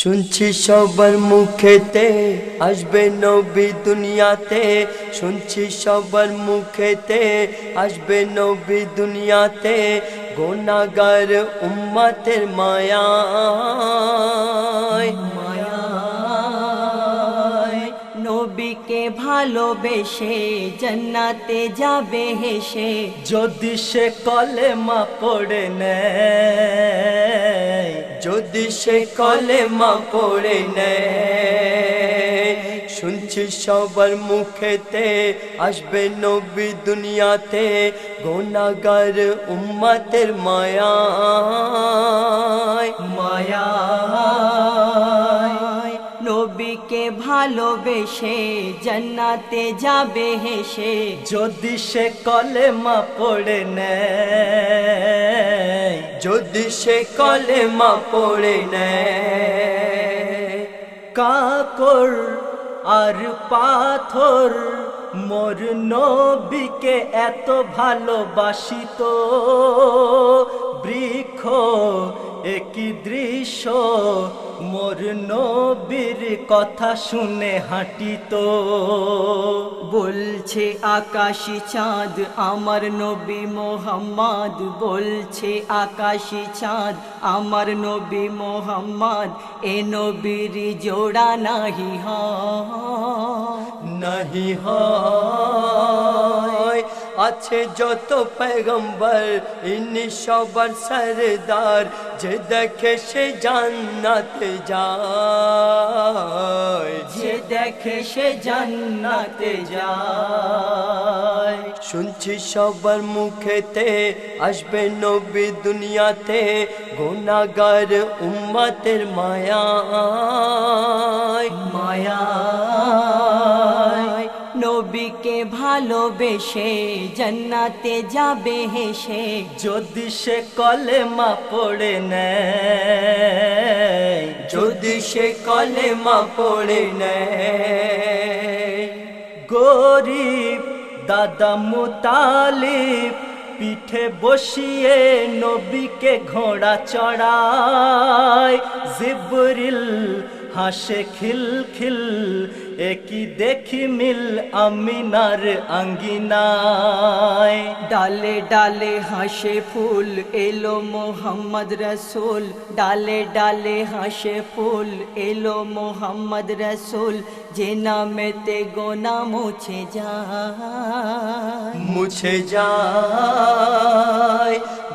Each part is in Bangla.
শুনছি সবার মুখেতে আসবে নবী দুনিয়াতে। শুনছি সবার মুখেতে আসবে নবী দুনিয়াতে। গোনাগার উম্মাতের মায়া নবীকে ভালোবেসে জান্নাতে যাবে হেসে। যদি সে কলেমা পড়ে নেয় যদি সে কলেমা পড়ে নেয় শুনছি সবার মুখেতে আসবে নবী দুনিয়াতে গোনাগার উম্মাতের মায়া মায়ায়। নবীকে ভালোবেসে জান্নাতে যাবে হেসে। যদি সে কলেমা পড়ে নেয় যদি সে কলেমা পড়ে নেয়, কাকর আর পাথর, মোর নবীকে এত ভালোবাসিত, বৃক্ষ একই দৃশ্য নবীর কথা শুনে হাঁটিত বলছে, আকাশি চাঁদ, আমার নবী মোহাম্মদ। বলছে, আকাশি চাঁদ, আমার নবী মোহাম্মদ। এ নবীর জোড়া নাহি হয় নাহি আছে যত পেগম্বর ইনি সবার সরদার। যে দেখে সে জান্নাতে যায়। যে দেখে সে জান্নাতে যায়। শুনছি সবার মুখেতে আসবে নবী দুনিয়াতে গোনাগার উম্মাতের মায়া। মায়ায় নবীকে ভালোবেসে জান্নাতে যাবে হেসে। যদি সে কলেমা পড়ে নেয়, যদি সে কলেমা পড়ে নেয়, গরিব দাদা মুতালিব পিঠে বসিয়ে নবীকে ঘোড়া চড়ায়, জিবরিল হাসে খিল খিল একই দেখি মিল আমিনার আঙ্গিনায়। ডালে ডালে হাসে ফুল এলো মোহাম্মদ রসুল। ডালে ডালে হাসে ফুল এলো মোহাম্মদ রসুল। যে নামেতে গোনা মুছে যায় মুছে যায়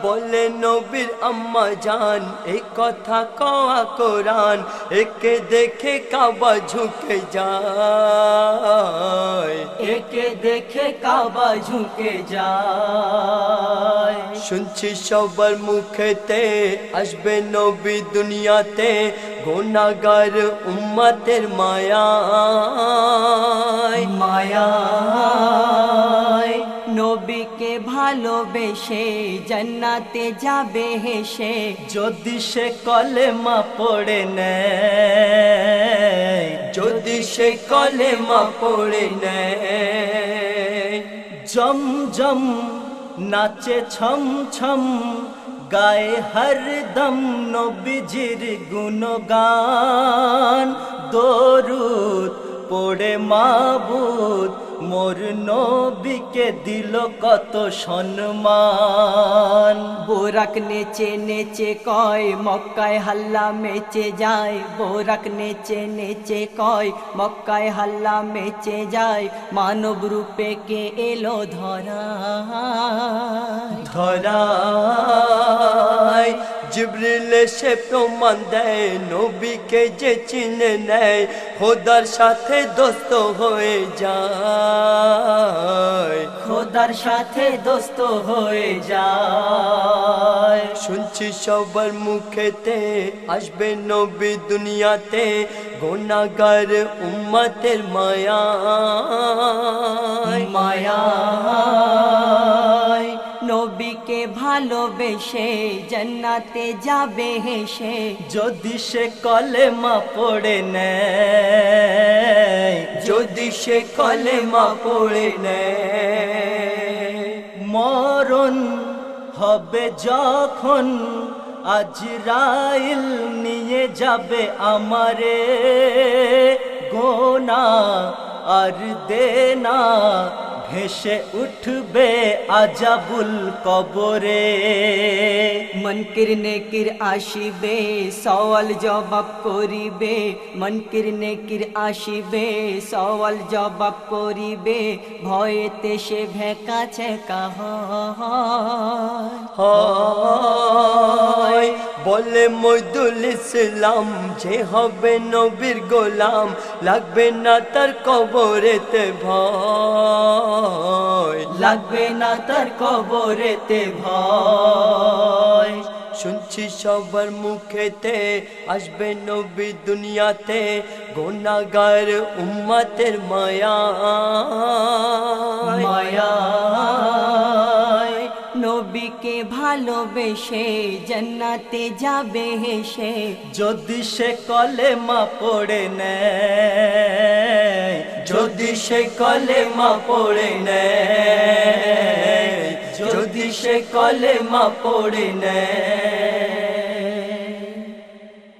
বলে নবীর আম্মা জান এই কথা কওয়া কোরআন একে দেখে কাবা ঝুঁকে যায়। একে দেখে কাবা ঝুঁকে যায়। শুনছি সবার মুখেতে আসবে নবী দুনিয়াতে গোনাগার উম্মাতের মায়া। মায়ায় ভালোবেসে জান্নাতে যাবে হেসে। যদি সে কলেমা পড়ে নেয়, যদি সে কলেমা পড়ে নেয় জম জম নাচে ছম ছম গায়ে হরদম নবীজির গুণগান, দরুদ পড়ে মাবুদ মোর নবীকে দিল কত সম্মান। বোরাক নেচে নেচে কয় মক্কায় হাল্লা মেচে যায়। বোরাক নেচে নেচে কয় মক্কায় হাল্লা মেচে যায়। মানব রূপে কে এলো ধরা ধরায়। জিবরিল সে প্রমাণ দেয় নবীকে যে চিনে নেয় খোদার সাথে দোস্ত হয়ে যায়। খোদার সাথে দোস্ত হয়ে যায়। শুনছি সবার মুখেতে আসবে নবী দুনিয়াতে গোনাগার উম্মাতের মায়া। নবীকে ভালোবেসে জান্নাতে যাবে হেসে। যদি সে কলেমা পড়ে নেয়, যদি সে কলেমা পড়ে নেয়, মরণ হবে যখন আজরাইল নিয়ে যাবে আমারে। গোনা আর দেনা ভেসে উঠবে আজাবুল কবরে। মনকির নেকির আসিবে সওয়াল জবাব করিবে। মনকির নেকির আসিবে সওয়াল জবাব করিবে। ভয়েতে সে ভেকা ছেকা হয় বলে মইদুল ইসলাম যে হবে নবীর গোলাম লাগবে না তার কবরেতে ভয়। লাগবে না তার কবরেতে ভয়। শুনছি সবার মুখেতে আসবে নবী দুনিয়াতে গোনাগার উম্মাতের মায়া। মায়ায় নবীকে ভালোবেসে, জন্নাতে যাবে হেসে। যদি সে কলে মা পড়ে নেয়, যদি সে কলে মা পড়ে নেয়, যদি সে কলে মা পড়ে নেয়।